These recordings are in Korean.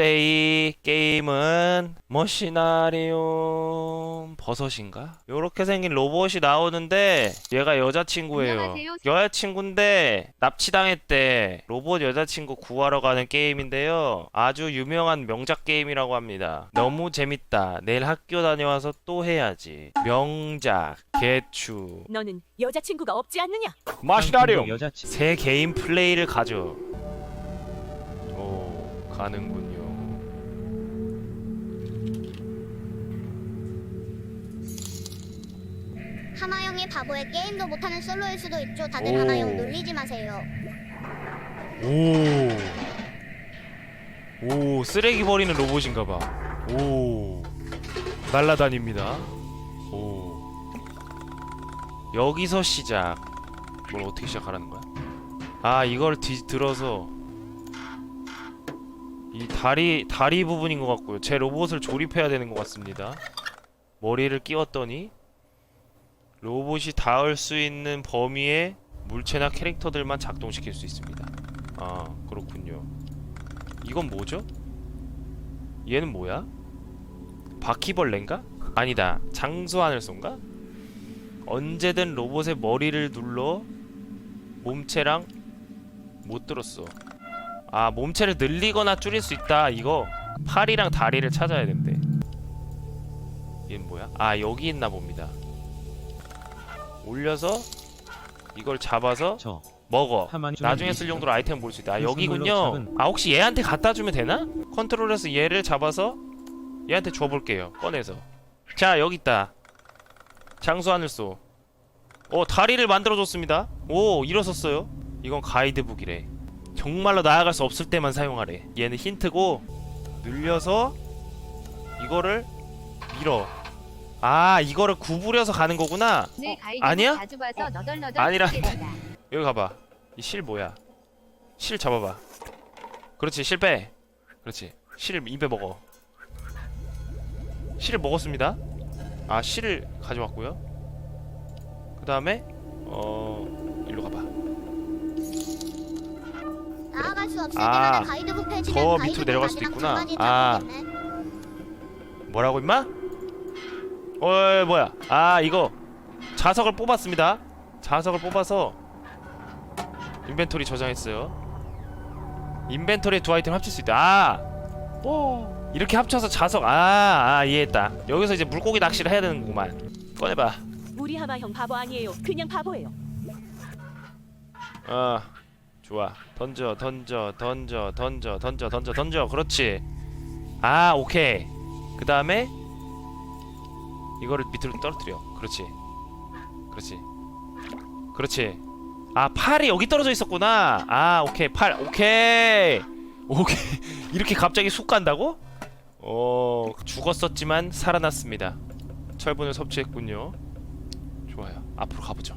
투데이 게임은 머시나리움 버섯인가? 요렇게 생긴 로봇이 나오는데 얘가 여자친구예요. 안녕하세요. 여자친구인데 납치당했대. 로봇 여자친구 구하러 가는 게임인데요. 아주 유명한 명작 게임이라고 합니다. 너무 재밌다. 내일 학교 다녀와서 또 해야지. 명작 개추 너는 여자친구가 없지 않느냐? 머시나리움 여자친 새 개인 플레이를 가져. 오, 가는군 하나영이 바보의 게임도 못하는 솔로일 수도 있죠. 다들 오. 하나영 놀리지 마세요. 오. 오, 쓰레기 버리는 로봇인가 봐. 오. 날라다닙니다. 오. 여기서 시작. 뭘 어떻게 시작하라는 거야? 아, 이걸 뒤 들어서 이 다리 다리 부분인 것 같고요. 제 로봇을 조립해야 되는 것 같습니다. 머리를 끼웠더니 로봇이 닿을 수 있는 범위의 물체나 캐릭터들만 작동시킬 수 있습니다. 아 그렇군요 이건 뭐죠? 얘는 뭐야? 바퀴벌레인가? 아니다 장수 하늘소인가? 언제든 로봇의 머리를 눌러 몸체랑 못 들었어 아 몸체를 늘리거나 줄일 수 있다 이거 팔이랑 다리를 찾아야 된대 얘는 뭐야? 아 여기 있나 봅니다 올려서 이걸 잡아서 저 먹어 나중에 쓸. 용도로 아이템 볼 수 있다. 아, 그 여기군요. 아 혹시 얘한테 갖다 주면 되나? 컨트롤해서 얘를 잡아서 얘한테 줘볼게요. 꺼내서. 자 여기 있다. 장수 하늘소. 어 다리를 만들어줬습니다. 오 일어섰어요. 이건 가이드북이래. 정말로 나아갈 수 없을 때만 사용하래. 얘는 힌트고 늘려서 이거를 밀어. 아 이거를 구부려서 가는 거구나. 네, 가이드 아니야? 너덜너덜 아니라-. 여기 가봐. 이 실 뭐야? 실 잡아봐. 그렇지, 실 빼. 그렇지. 실 입에 먹어. 실을 먹었습니다. 아, 실을 가져왔고요. 그 다음에 어 일로 가봐. 나아갈 수 없을 아, 때마다 가이드북 더 밑으로 가이드북 내려갈 수도 있구나. 아. 뭐라고 임마? 어, 뭐야? 아, 이거 자석을 뽑았습니다. 자석을 뽑아서 인벤토리 저장했어요. 인벤토리에 두 아이템 합칠 수 있다. 아, 오, 이렇게 합쳐서 자석. 아, 아, 이해했다. 여기서 이제 물고기 낚시를 해야 되는구만. 꺼내봐. 우리 하마 형 바보 아니에요. 그냥 바보예요. 어, 좋아. 던져, 던져, 던져, 던져, 던져, 던져, 던져. 그렇지. 아, 오케이. 그 다음에 이거를 밑으로 떨어뜨려. 그렇지. 그렇지. 그렇지. 아, 팔이 여기 떨어져 있었구나. 아, 오케이. 팔. 오케이. 오케이. 이렇게 갑자기 쑥 간다고? 어, 죽었었지만 살아났습니다. 철분을 섭취했군요. 좋아요. 앞으로 가보죠.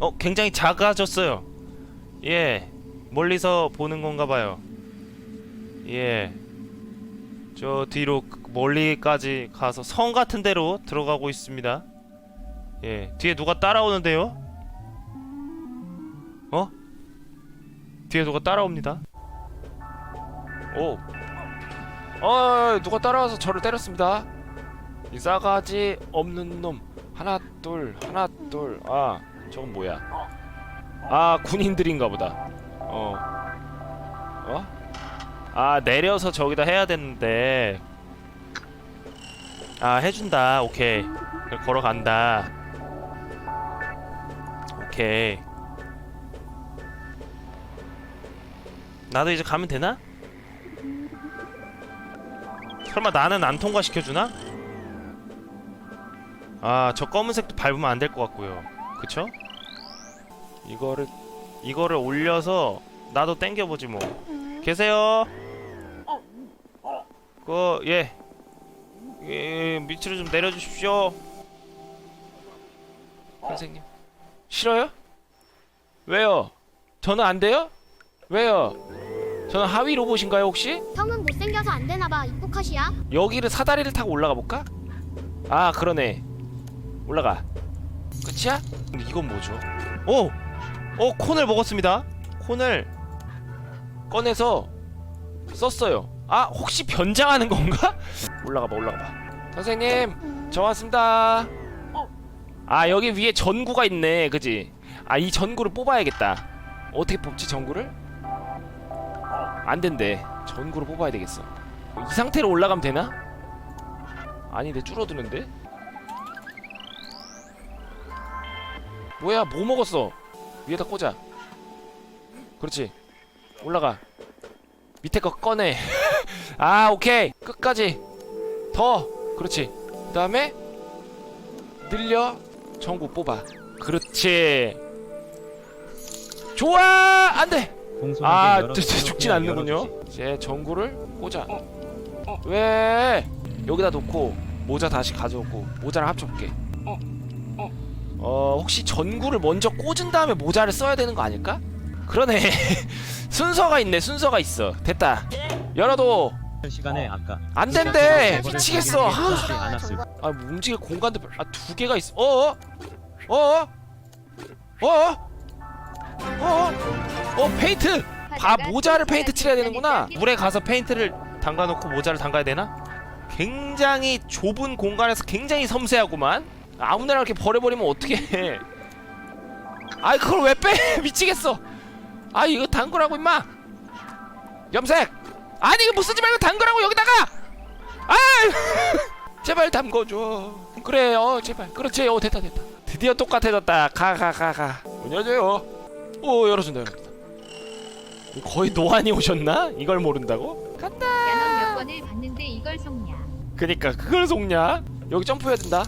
어, 굉장히 작아졌어요. 예, 멀리서 보는 건가 봐요. 예, 저 뒤로 멀리까지 가서 성 같은 데로 들어가고 있습니다. 예, 뒤에 누가 따라오는데요? 어? 뒤에 누가 따라옵니다. 오, 어, 누가 따라와서 저를 때렸습니다. 이 싸가지 없는 놈. 하나 둘, 하나 둘. 아, 저건 뭐야? 아 군인들인가 보다 어 어? 아 내려서 저기다 해야 되는데 아 해준다. 오케이. 걸어간다. 오케이. 나도 이제 가면 되나? 설마 나는 안 통과시켜주나? 아 저 검은색도 밟으면 안 될 것 같고요. 그쵸? 이거를 이거를 올려서 나도 땡겨보지 뭐. 계세요? 그예 예, 밑으로 좀 내려주십시오 선생님 싫어요? 왜요? 저는 안 돼요? 왜요? 저는 하위 로봇인가요 혹시? 형은 못생겨서 안 되나봐. 입국컷이야. 여기를 사다리를 타고 올라가 볼까? 아 그러네 올라가 끝이야? 근데 이건 뭐죠? 오! 어 콘을 먹었습니다 콘을 꺼내서 썼어요 아 혹시 변장하는 건가? 올라가봐 올라가봐. 선생님 저 왔습니다. 아 여기 위에 전구가 있네 그지? 아 이 전구를 뽑아야겠다. 어떻게 뽑지 전구를? 안 된대. 전구를 뽑아야 되겠어. 이 상태로 올라가면 되나? 아닌데 줄어드는데? 뭐야 뭐 먹었어? 위에다 꽂아. 그렇지. 올라가. 밑에 거 꺼내. 아 오케이. 끝까지 더. 그렇지. 그 다음에 늘려. 전구 뽑아. 그렇지. 좋아! 안돼! 아 저, 저, 죽진 않는군요. 이제 전구를 꽂아. 왜? 여기다 놓고 모자 다시 가져오고 모자랑 합쳐볼게. 어 혹시 전구를 먼저 꽂은 다음에 모자를 써야 되는 거 아닐까? 그러네. 순서가 있네 순서가 있어. 됐다. 열어도 시간에 아까 안 된대. 미치겠어. 시간 아, 아 움직일 공간도 별- 아, 두 개가 있어. 어어? 어어? 어어? 어어? 어 페인트! 바 모자를 페인트 칠해야 되는구나. 물에 가서 페인트를 담가놓고 모자를 담가야 되나? 굉장히 좁은 공간에서 굉장히 섬세하구만. 아무데나 이렇게 버려버리면 어떡해. 아이 그걸 왜 빼? 미치겠어. 아 이거 담그라고 임마. 염색 아니 이거 못 쓰지 말고 담그라고 여기다가! 아! 제발 담궈줘 그래 어 제발. 그렇지 어 됐다 됐다. 드디어 똑같아졌다. 가 가 가가문 열어줘요. 오 열어준다 열어준다. 거의 노안이 오셨나? 이걸 모른다고? 간다! 야넌 몇 번을 봤는데 이걸 속냐? 그니까 그걸 속냐? 여기 점프해야 된다.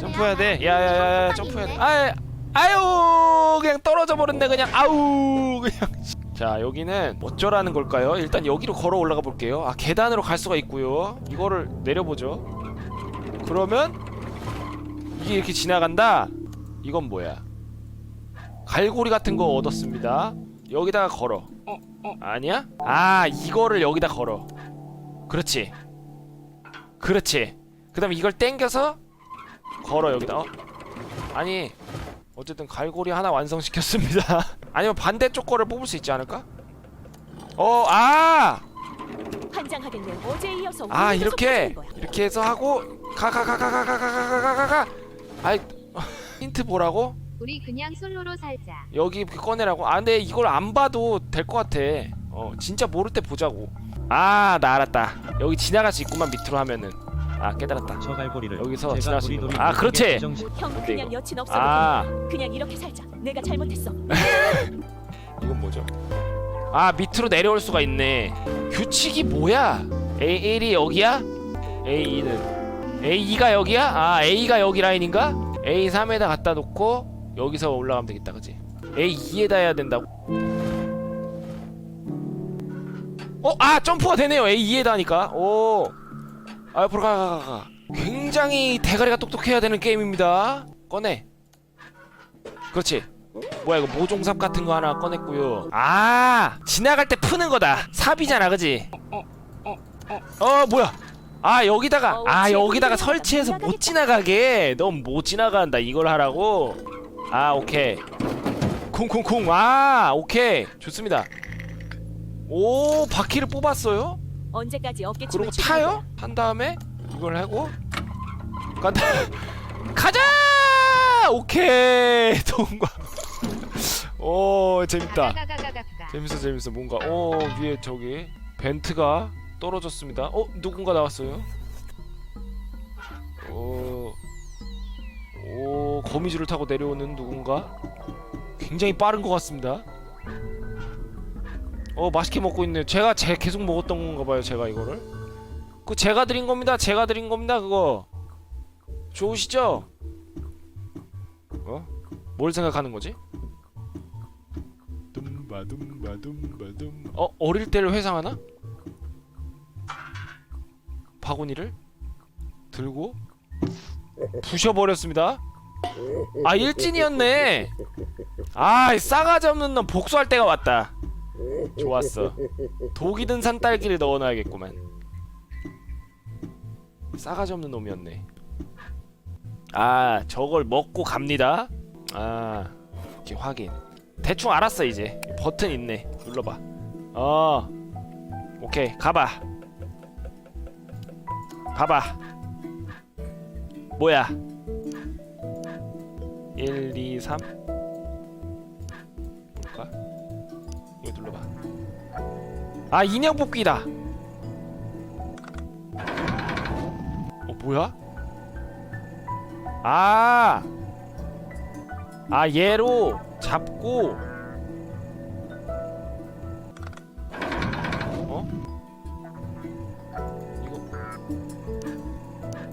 점프해야 돼. 야야야야 점프해야 돼. 아유 그냥 떨어져 버렸네 그냥. 아우 그냥 자 여기는 어쩌라는 걸까요? 일단 여기로 걸어 올라가 볼게요. 아 계단으로 갈 수가 있고요. 이거를 내려보죠. 그러면 이게 이렇게 지나간다? 이건 뭐야? 갈고리 같은 거 얻었습니다. 여기다가 걸어. 아니야? 아 이거를 여기다 걸어. 그렇지. 그렇지. 그 다음에 이걸 땡겨서 걸어 여기다. 어? 아니 어쨌든 갈고리 하나 완성시켰습니다 아니면 반대쪽 거를 뽑을 수 있지 않을까? 어, 아! 환장하겠네. 어제 이어서 아, 이렇게 거야. 이렇게 해서 하고 가 가 가 가 가 가 가 가 가 가 가 아이 힌트 보라고? 우리 그냥 솔로로 살자. 여기 꺼내라고? 아, 근데 이걸 안 봐도 될 것 같아. 어, 진짜 모를 때 보자고. 아, 나 알았다. 여기 지나갈 수 있구만 밑으로 하면은. 아, 깨달았다. 저 갈고리를 여기서 제가 지날 수 우리 있는 놀이 거. 아, 그렇지. 형 근데 그냥 이거- 여친 없어도 아, 돼. 그냥 이렇게 살자. 내가 잘못했어. 이건 뭐죠? 아, 밑으로 내려올 수가 있네. 규칙이 뭐야? A 1이 여기야? A 2는 A 2가 여기야? 아, A가 여기 라인인가? A 3에다 갖다 놓고 여기서 올라가면 되겠다, 그지? A 2에다 해야 된다고. 어, 아, 점프가 되네요. A 2에다 하니까. 오. 아, 앞으로 가, 가, 가, 가. 굉장히 대가리가 똑똑해야 되는 게임입니다. 꺼내. 그렇지. 뭐야 이거 모종삽 같은 거 하나 꺼냈고요. 아 지나갈 때 푸는 거다. 삽이잖아, 그지? 어 뭐야? 아 여기다가 어, 아 여기다가 설치해서 못못 지나가게. 넌 못 지나간다 이걸 하라고. 아 오케이. 쿵쿵쿵. 아 오케이 좋습니다. 오 바퀴를 뽑았어요? 언제까지 어깨춤을 그리고 타요? 탄 다음에 이걸 하고 간다. 가자! 오케이 통과. 오 재밌다. 가가가가가가. 재밌어 재밌어 뭔가 어 위에 저기 벤트가 떨어졌습니다. 어 누군가 나왔어요. 오, 오 거미줄을 타고 내려오는 누군가 굉장히 빠른 것 같습니다. 어 맛있게 먹고 있네요. 제가 제 계속 먹었던 건가 봐요. 제가 이거를 그 제가 드린 겁니다. 제가 드린 겁니다. 그거 좋으시죠? 어? 뭘 생각하는 거지? 둠바둠바둠바둠 어 어릴 때를 회상하나? 바구니를 들고 부셔버렸습니다. 아 일진이었네. 아 싸가지 없는 놈 복수할 때가 왔다. 좋았어. 독이 든 산딸기를 넣어놔야겠구만. 싸가지 없는 놈이었네. 아 저걸 먹고 갑니다. 아 이렇게 확인. 대충 알았어 이제. 버튼 있네. 눌러봐. 어. 오케이 가봐. 봐봐. 뭐야? 1 2 3 볼까? 이거 눌러봐. 아 인형 뽑기다. 어 뭐야? 아, 아 얘로 잡고. 어? 이거.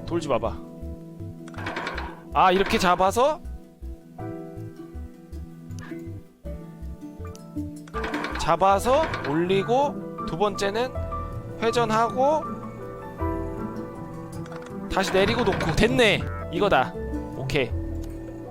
돌지 마봐. 아 이렇게 잡아서? 잡아서 올리고 두 번째는 회전하고 다시 내리고 놓고. 됐네. 이거다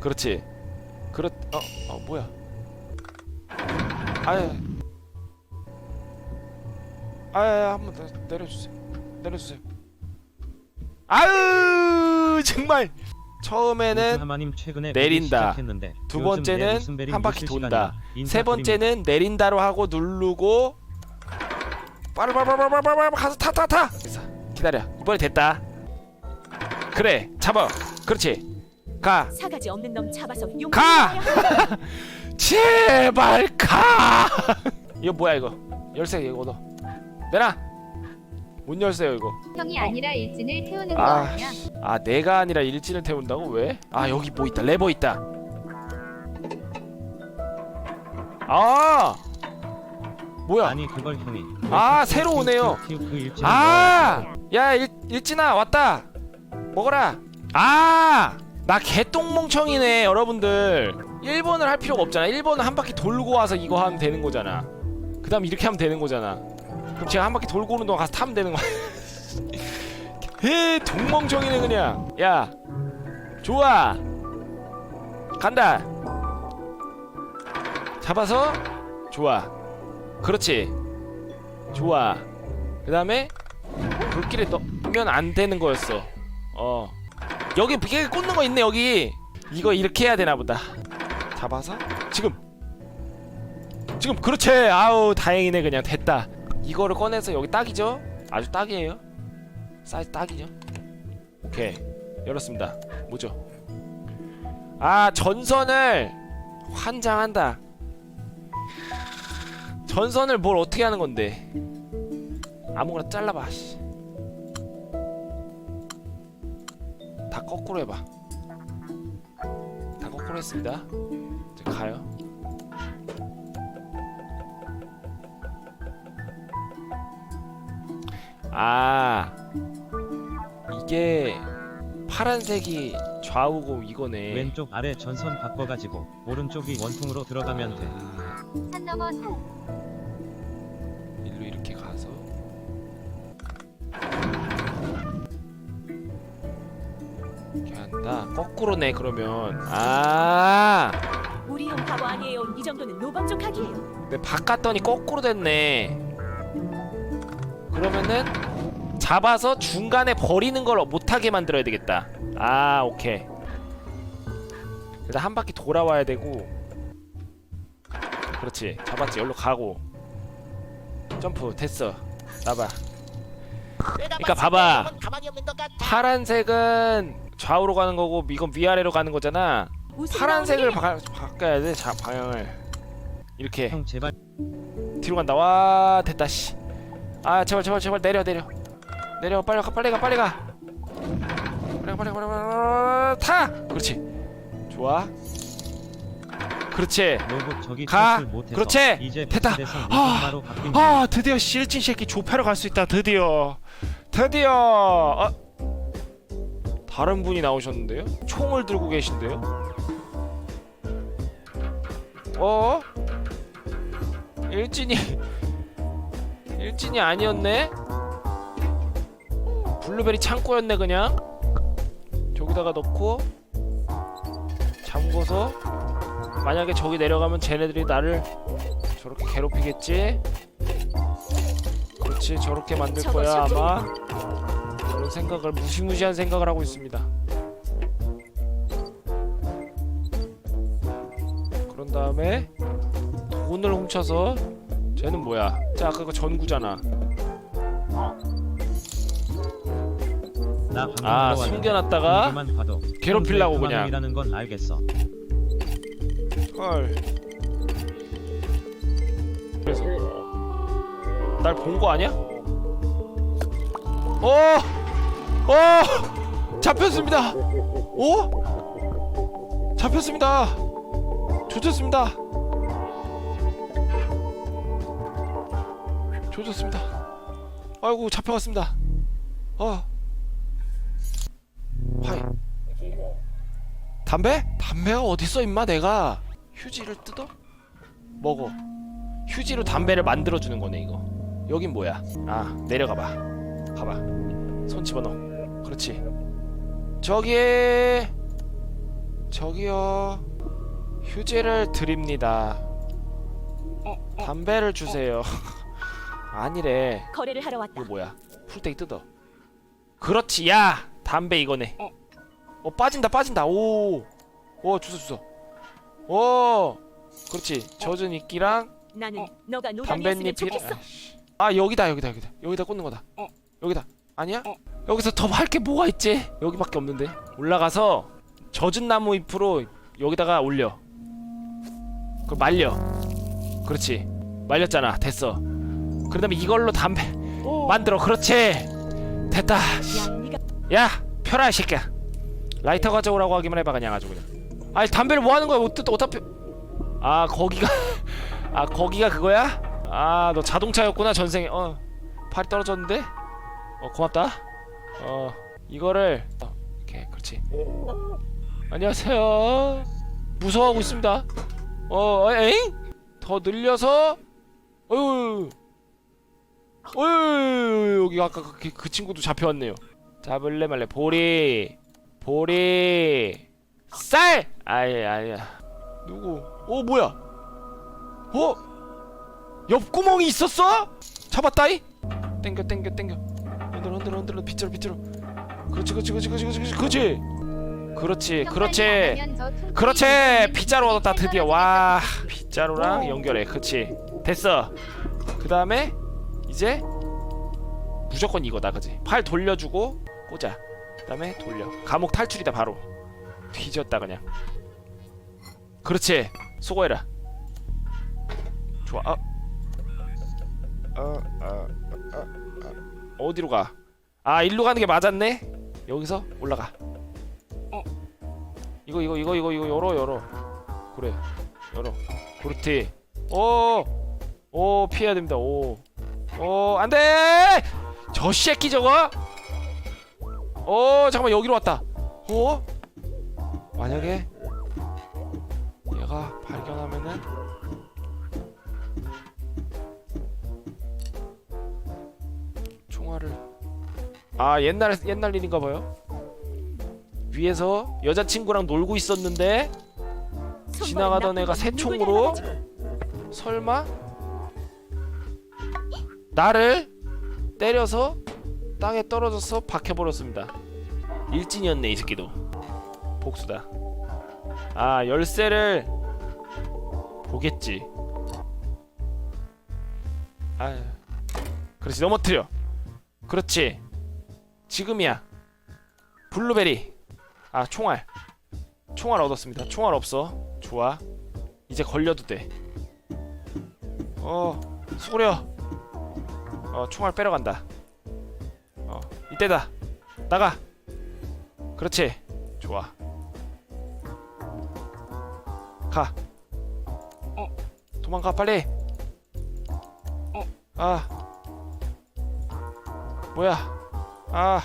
그렇지. 그렇 어, 어 뭐야? 아예 아예 한번 더 내려주세요. 내려주세요. 아유 정말 처음에는 내린다. 두 번째는 한 바퀴 돈다. 세 번째는 내린다로 하고 누르고 빠르바바바바바바 가서 타 타 타. 기다려. 이번에 됐다. 그래 잡아. 그렇지. 가. 사가지 없는 놈 잡아서 용 가! 제발 가. 이거 뭐야 이거? 열쇠 이거 얻어. 내놔. 문 열쇠요 이거. 형이 아니라 일진을 태우는 거 아, 아니야? 아 내가 아니라 일진을 태운다고 왜? 아 여기 뭐 있다 레버 있다. 아 뭐야? 아니 그걸 형이 아, 새로 오네요. 그 일진을 아, 야 일, 일진아 왔다. 먹어라. 아, 나 개똥멍청이네 여러분들. 1번을 할 필요가 없잖아. 1번은 한 바퀴 돌고 와서 이거 하면 되는 거잖아. 그 다음 이렇게 하면 되는 거잖아. 그럼 제가 한 바퀴 돌고 오는 동안 가서 타면 되는 거야. 에 동멍청이네 그냥. 야, 좋아. 간다. 잡아서 좋아. 그렇지. 좋아. 그 다음에 불길에 넣으면 안 되는 거였어. 어. 여기 이게 꽂는 거 있네 여기. 이거 이렇게 해야 되나 보다. 잡아서 지금. 지금 그렇지. 아우 다행이네 그냥 됐다. 이거를 꺼내서 여기 딱이죠? 아주 딱이에요. 사이즈 딱이죠. 오케이 열었습니다. 뭐죠? 아 전선을 환장한다. 전선을 뭘 어떻게 하는 건데? 아무거나 잘라봐. 씨. 다 거꾸로 해봐. 다 거꾸로 했습니다. 이제 가요. 아 이게 파란색이 좌우고 이거네. 왼쪽 아래 전선 바꿔가지고 오른쪽이 원통으로 들어가면 돼. 아, 산 넘어 산. 한다. 거꾸로네 그러면. 아. 우리 형 바보 아니에요. 이 정도는 노방족하기예요. 근데 바꿨더니 거꾸로 됐네. 그러면은 잡아서 중간에 버리는 걸 못하게 만들어야 되겠다. 아 오케이. 일단 한 바퀴 돌아와야 되고. 그렇지. 잡았지. 여기로 가고. 점프 됐어. 나봐. 그러니까 봐봐. 파란색은 좌우로 가는 거고 이건 위아래로 가는 거잖아. 파란색을? 바, 바꿔야 돼. 자 방향을 이렇게. 형 제발 뒤로 간다. 와 됐다 씨. 아 제발 제발 제발 내려 내려 내려 빨리 가 빨리 가 빨리 가. 빨리 가 빨리 가 빨리 가 타. 그렇지. 좋아. 그렇지. 로봇 저기 가. 탈출 못해서 그렇지. 이제 됐다. 아. 바뀐 아 드디어 실진 새끼 조패로 갈 수 있다. 드디어 드디어. 아, 다른 분이 나오셨는데요? 총을 들고 계신데요? 어? 일진이 일진이 아니었네? 블루베리 창고였네 그냥 저기다가 넣고 잠궈서 만약에 저기 내려가면 쟤네들이 나를 저렇게 괴롭히겠지 그렇지 저렇게 만들 거야 아마 그런 생각을 무시무시한 생각을 하고 있습니다 그런 다음에 돈을 훔쳐서 쟤는 뭐야 자 아까 그 전구잖아 나 방금 아 숨겨놨다가 공기만 봐도 괴롭히려고 그냥 이라는 건 알겠어. 헐. 그래서 날 본 거 아니야? 어! 어! 잡혔습니다. 어? 잡혔습니다. 조졌습니다. 조졌습니다. 아이고 잡혀갔습니다. 어. 하이. 담배? 담배가 어딨어 임마 내가 휴지를 뜯어? 먹어 휴지로 담배를 만들어주는 거네 이거 여긴 뭐야 아 내려가봐 가봐 손 집어넣어 그렇지. 저기 저기요. 휴지를 드립니다. 담배를 주세요. 아니래. 거래를 하러 왔다. 이거 뭐야? 풀떼기 뜯어. 그렇지. 야 담배 이거네. 어. 빠진다 빠진다. 오오 주소 주소 오 그렇지. 젖은 이끼랑 나는 너가 노답이었으면 담뱃잎이 좋겠어. 아 여기다 여기다 여기다. 여기다 꽂는 거다. 여기다 아니야? 여기서 더 할 게 뭐가 있지? 여기밖에 없는데. 올라가서 젖은 나무 잎으로 여기다가 올려. 그걸 말려. 그렇지. 말렸잖아. 됐어. 그 다음에 이걸로 담배 만들어. 그렇지. 됐다. 야, 펴라 이 새끼야. 라이터 가져오라고 하기만 해봐 그냥 아주 그냥. 아니 담배를 뭐 하는 거야? 어떻 어차피. 아 거기가 아 거기가 그거야? 아 너 자동차였구나 전생에. 어 팔이 떨어졌는데 어 고맙다. 어 이거를 어, 이렇게 그렇지. 안녕하세요. 무서워하고 있습니다. 어 에잉? 더 늘려서? 어유 어유 여기 아까 그, 그 친구도 잡혀왔네요. 잡을래 말래. 보리. 보리. 쌀! 아예 아니야 누구? 어 뭐야? 어? 옆구멍이 있었어? 잡았다이? 땡겨 땡겨 땡겨 흔들어 흔들어 흔들어. 빗질러 빗질러 그렇지 그렇지 그렇지 그렇지 그렇지 그렇지 그렇지. 그렇지 그렇지. 빗자루 얻었다 드디어. 와 빗자루랑 연결해. 그렇지. 됐어. 그 다음에 이제 무조건 이거다 그지? 팔 돌려주고 꽂아. 그 다음에 돌려. 감옥 탈출이다 바로. 뒤졌다 그냥. 그렇지. 수고해라. 좋아. 어. 어, 어, 어, 어. 어 디로 가? 아 일로 가는 게 맞았네? 여기서 올라가. 어. 이거 이거 이거 이거 이거 열어 열어. 그래. 열어. 그렇지. 오오 피해야 됩니다. 오오 안돼! 저 새끼 저거! 어 잠깐만 여기로 왔다. 어 만약에 얘가 발견하면 아 옛날 옛날 일인가 봐요 위에서 여자친구랑 놀고 있었는데 지나가던 애가 건 새총으로. 설마 나를 때려서 땅에 떨어져서 박혀버렸습니다. 일진이었네 이 새끼도 복수다. 아 열쇠를 보겠지. 아 그렇지 넘어뜨려. 그렇지 지금이야. 블루베리. 아 총알. 총알 얻었습니다. 총알 없어. 좋아. 이제 걸려도 돼. 어 수고려 어 총알 빼러 간다. 어 이때다. 나가. 그렇지. 좋아. 가. 어, 도망가 빨리. 어 아. 뭐야 아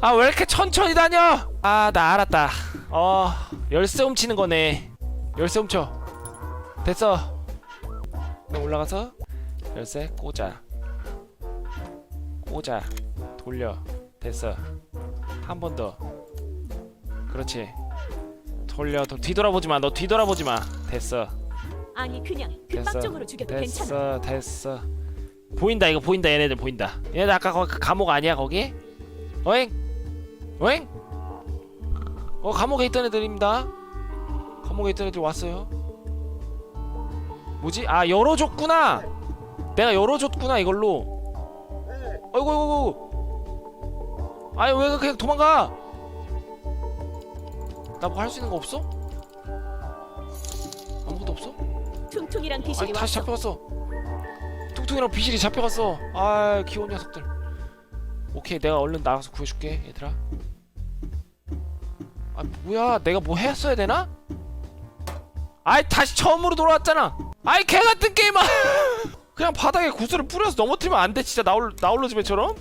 아 왜 이렇게 천천히 다녀? 아 나 알았다. 어 열쇠 훔치는 거네. 열쇠 훔쳐. 됐어. 그럼 올라가서 열쇠 꽂아. 꽂아. 돌려. 됐어. 한 번 더. 그렇지. 돌려. 도, 뒤돌아보지 마 너 뒤돌아보지 마. 됐어. 아니 그냥 됐어. 금방쪽으로 죽여도 괜찮아. 됐어. 됐어. 보인다. 이거 보인다. 얘네들 보인다. 얘네들 아까 거기 그 감옥 아니야 거기 어잉? 어잉? 어 감옥에 있던 애들입니다. 감옥에 있던 애들 왔어요. 뭐지? 아 열어줬구나. 내가 열어줬구나 이걸로. 어이구 어이구 아니 왜 그냥 도망가? 나 뭐 할 수 있는 거 없어? 아무것도 없어? 퉁퉁이랑 아니 귀신이 다시. 잡혀갔어. 퉁퉁이랑 비실이 잡혀갔어. 아 귀여운 녀석들 오케이 내가 얼른 나가서 구해줄게 얘들아. 아 뭐야? 내가 뭐 했어야 되나? 아이 다시 처음으로 돌아왔잖아. 아이 개같은 게임아 그냥 바닥에 구슬을 뿌려서 넘어뜨리면 안 돼 진짜. 나올 나올로 집에처럼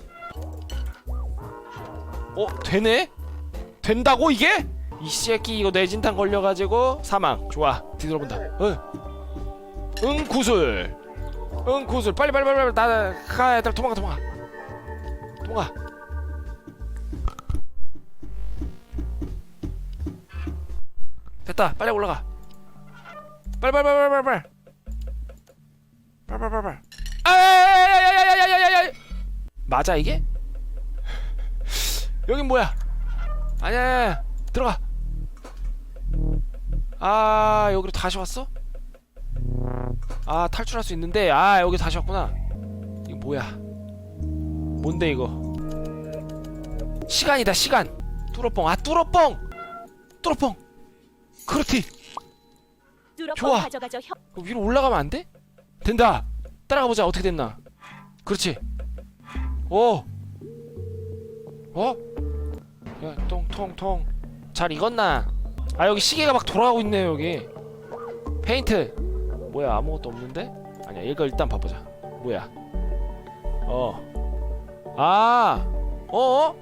어 되네? 된다고 이게? 이 새끼 이거 뇌진탕 걸려가지고 사망. 좋아. 뒤돌아본다. 어. 응 구슬. 응 구슬. 빨리 빨리 빨리 빨리. 나가 얘들아 도망가 도망가 도망가 됐다. 빨리 올라가. 빨리 빨리 아야야야야야야야야야. 맞아 이게? 여긴 뭐야? 아니야 들어가. 아 여기로 다시 왔어? 아 탈출할 수 있는데. 아 여기 다시 왔구나. 이거 뭐야 뭔데 이거? 시간이다 시간. 뚫어뻥 아 뚫어뻥! 뚫어뻥! 그렇지. 좋아. 가져가죠 형. 그 위로 올라가면 안 돼? 된다. 따라가 보자 어떻게 됐나. 그렇지. 오! 어? 야 통통통. 잘 익었나? 아 여기 시계가 막 돌아가고 있네요 여기. 페인트. 뭐야 아무것도 없는데? 아니야 이거 일단 봐보자. 뭐야? 어 아 어?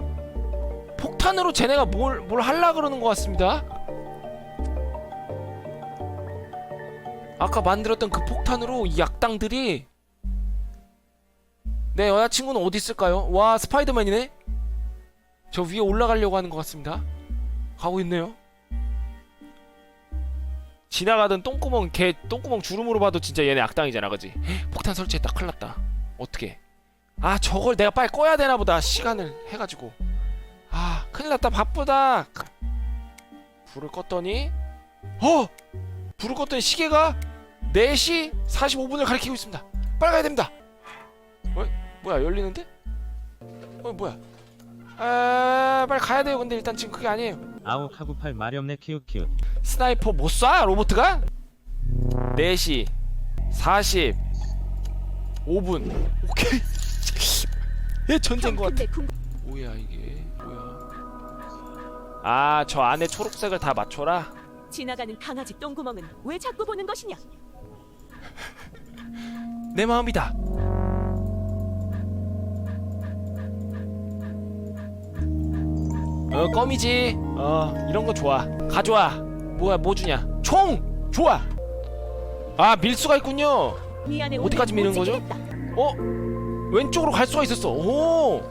폭탄으로 쟤네가 뭘 뭘 할라 그러는 것 같습니다? 아까 만들었던 그 폭탄으로 이 약당들이 내 여자친구는 어디 있을까요? 와 스파이더맨이네? 저 위에 올라가려고 하는 것 같습니다. 가고 있네요. 지나가던 똥구멍 개 똥구멍 주름으로 봐도 진짜 얘네 악당이잖아 그지? 폭탄 설치했다. 큰일 났다. 어떻게 아 저걸 내가 빨리 꺼야 되나 보다 시간을 해가지고. 아 큰일 났다 바쁘다. 불을 껐더니 어? 불을 껐더니 시계가 4시 45분을 가리키고 있습니다. 빨리 가야 됩니다. 어? 뭐야 열리는데? 어 뭐야? 아 빨리 가야 돼요. 근데 일단 지금 그게 아니에요. 아우 카구팔 마렵네. 키읔 키읔 스나이퍼 못 쏴? 로보트가? 4시 45분. 오케이 얘 전쟁 것 같아. 뭐야 이게? 뭐야? 아 저 안에 초록색을 다 맞춰라? 지나가는 강아지 똥구멍은 왜 자꾸 보는 것이냐? 내 마음이다. 어 껌이지. 어 이런 거 좋아. 가져와. 뭐야 뭐 주냐? 총! 좋아! 아 밀 수가 있군요. 미안해 어디까지 미는 거죠? 어? 왼쪽으로 갈 수가 있었어. 오!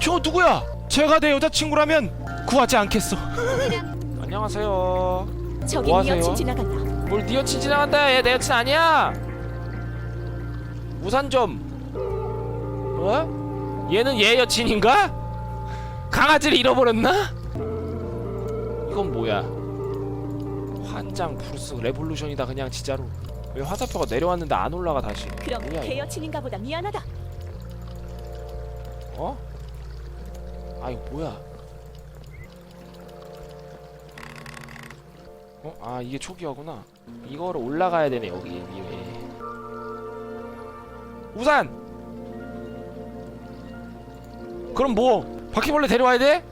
저 누구야? 제가 내 여자친구라면 구하지 않겠어. 안녕하세요. 저기 뭐네 하세요? 여친 지나간다. 뭘네 여친 지나간다. 얘내 여친 아니야. 우산 좀. 어? 얘는 얘 여친인가? 강아지를 잃어버렸나? 이건 뭐야? 환장 브루스 레볼루션이다 그냥 진짜로. 왜 화살표가 내려왔는데 안 올라가 다시? 그럼 뭐야 걔 이거? 여친인가 보다 미안하다. 어? 아 이거 뭐야? 어? 아 이게 초기화구나. 이거를 올라가야 되네 여기 위에. 우산. 그럼 뭐 바퀴벌레 데려와야 돼?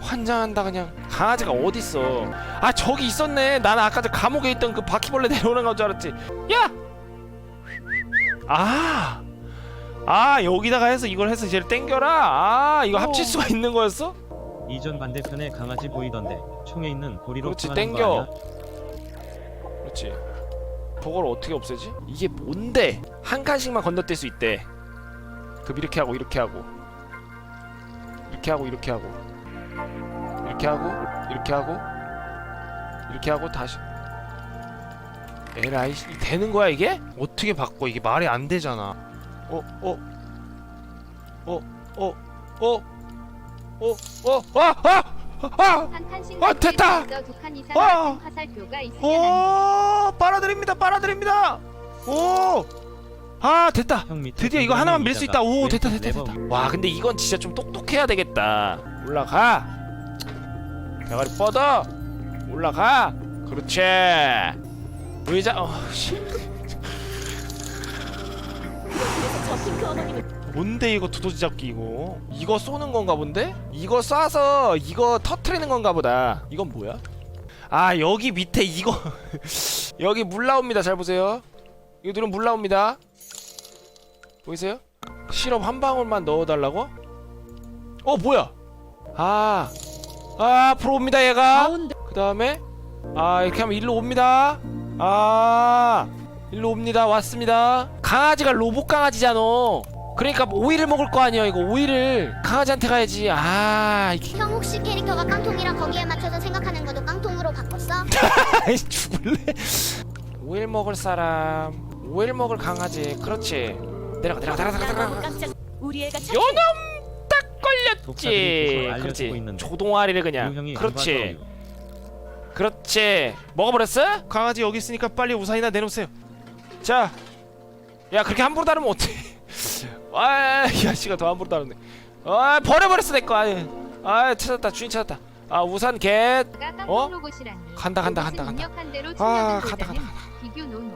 환장한다 그냥. 강아지가 어디 있어? 아 저기 있었네. 나는 아까 저 감옥에 있던 그 바퀴벌레 데려오는 건 줄 알았지. 야! 아. 아 여기다가 해서 이걸 해서 쟤를 땡겨라. 아 이거 합칠 수가 있는 거였어? 이전 반대편에 강아지 보이던데 총에 있는 고리로 그렇지 통하는 거 땡겨. 아니야? 그렇지. 저걸 어떻게 없애지? 이게 뭔데? 한 칸씩만 건너뛸 수 있대. 그 이렇게 하고 이렇게 하고. 이렇게 하고 이렇게 하고. 이렇게 하고 이렇게 하고. 이렇게 하고 다시. 에라이 씨, 되는 거야 이게? 어떻게 바꿔? 이게 말이 안 되잖아 어? 어? 어? 어? 어? 어? 어? 아! 아! 아! 한칸 아, 됐다! 어! 오! 빨아들입니다 빨아들입니다 오! 아 됐다 형 밑에 드디어 이거 하나만 밀 수 있다. 오, 됐다, 됐다, 됐다. 와, 근데 이건 진짜 좀 똑똑해야 되겠다. 올라가. 대가리 뻗어. 올라가. 그렇지. 의자. 어, 씨. 뭔데 이거 두더지 잡기 이거? 이거 쏘는 건가 본데? 이거 쏴서 이거 터트리는 건가 보다. 이건 뭐야? 아, 여기 밑에 이거 여기 물 나옵니다. 잘 보세요. 이거 누르면 물 나옵니다. 보이세요? 시럽 한 방울만 넣어달라고? 어 뭐야? 아, 아 앞으로 옵니다 얘가. 그 다음에 아 이렇게 하면 일로 옵니다. 아 일로 옵니다. 왔습니다. 강아지가 로봇 강아지잖아. 그러니까 뭐 오이를 먹을 거 아니야 이거 오이를 강아지한테 가야지. 아 이게 형 혹시 캐릭터가 깡통이라 거기에 맞춰서 생각하는 것도 깡통으로 바꿨어? 아이 죽을래? 오일 먹을 사람, 오일 먹을 강아지. 그렇지. 내려가 내려가 내려가 내려가. 나무 내려가. 깜짝 우리 애가 착해. 요놈 딱 걸렸지. 알려주고 그렇지. 있는데. 조동아리를 유 그냥. 형이 그렇지. 그렇지. 먹어버렸어? 강아지 여기 있으니까 빨리 우산이나 내놓으세요. 자, 야 그렇게 함부로 다루면 어떡해? 아, 이 아씨가 더 함부로 다루네. 아, 버려버렸어 내 거. 아, 아, 찾았다. 주인 찾았다. 아, 우산 깡통 어? 간다, 간다, 간다, 간다. 아, 간다, 되자는 비교 논어.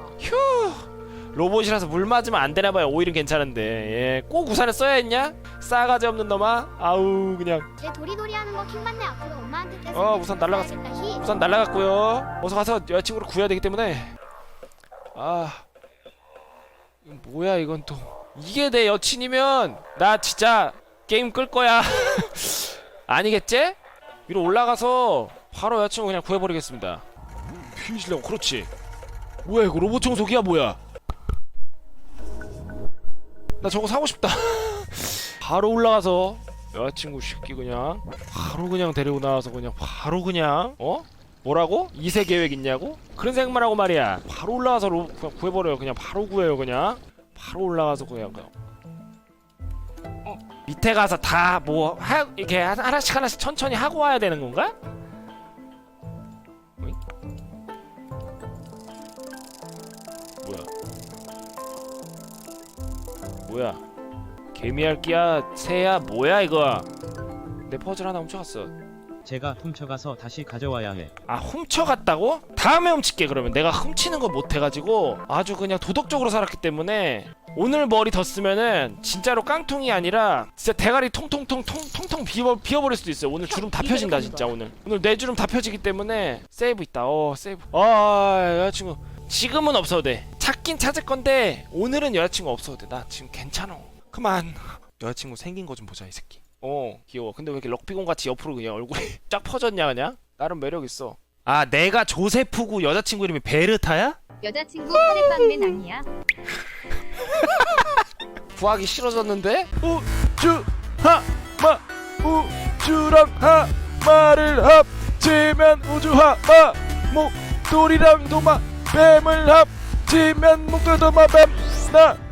로봇이라서 물 맞으면 안 되나 봐요. 오일은 괜찮은데. 예, 꼭 우산을 써야 했냐? 싸가지 없는 놈아. 아우 그냥 쟤 도리도리 하는 거 킹받네 앞으로 엄마한테 떼서 어, 우산 날라갔어. 우산 날라갔고요. 어서 가서 여자친구를 구해야 되기 때문에. 아, 이건 뭐야 이건 또. 이게 내 여친이면 나 진짜 게임 끌 거야. 아니겠지? 위로 올라가서 바로 여자친구 그냥 구해버리겠습니다. 피실려고 그렇지. 뭐야 이거 로봇 청소기야 뭐야? 나 저거 사고 싶다. 바로 올라가서 여자친구 쉽게 그냥 바로 그냥 데리고 나와서 그냥 바로 그냥 어? 뭐라고? 이세 계획 있냐고? 그런 생각만 하고 말이야. 바로 올라가서 로, 구해버려요. 그냥 바로 구해요. 그냥 바로 올라가서 그냥 그냥. 어? 밑에 가서 다 뭐 이렇게 하- 하나씩 하나씩 천천히 하고 와야 되는 건가? 어이? 뭐야? 뭐야? 개미할기야 새야 뭐야 이거? 내 퍼즐 하나 훔쳐갔어. 제가 훔쳐가서 다시 가져와야 해. 아 훔쳐갔다고? 다음에 훔칠게 그러면. 내가 훔치는 거 못해가지고 아주 그냥 도덕적으로 살았기 때문에 오늘 머리 덧쓰면은 진짜로 깡통이 아니라 진짜 대가리 통통통 통통통 비워 비워버릴 수도 있어요. 오늘 주름 다 펴진다 진짜 오늘. 오늘 내 주름 다 펴지기 때문에 세이브 있다. 어 세이브. 아 여자친구. 지금은 없어도 돼. 찾긴 찾을 건데 오늘은 여자친구 없어도 돼나 지금 괜찮아. 그만. 여자친구 생긴 거 좀 보자 이 새끼 어 귀여워 근데 왜 이렇게 럭비공 같이 옆으로 그냥 얼굴이 쫙 퍼졌냐 그냥 나름 매력 있어 아 내가 조세프고 여자친구 이름이 베르타야? 여자친구 카레빵맨 아니야? 구하기 싫어졌는데? 우주 하마 우주랑 하마를 합치면 우주 하마 목돌이랑 도마 뱀을 합치면 목돌 도마 뱀나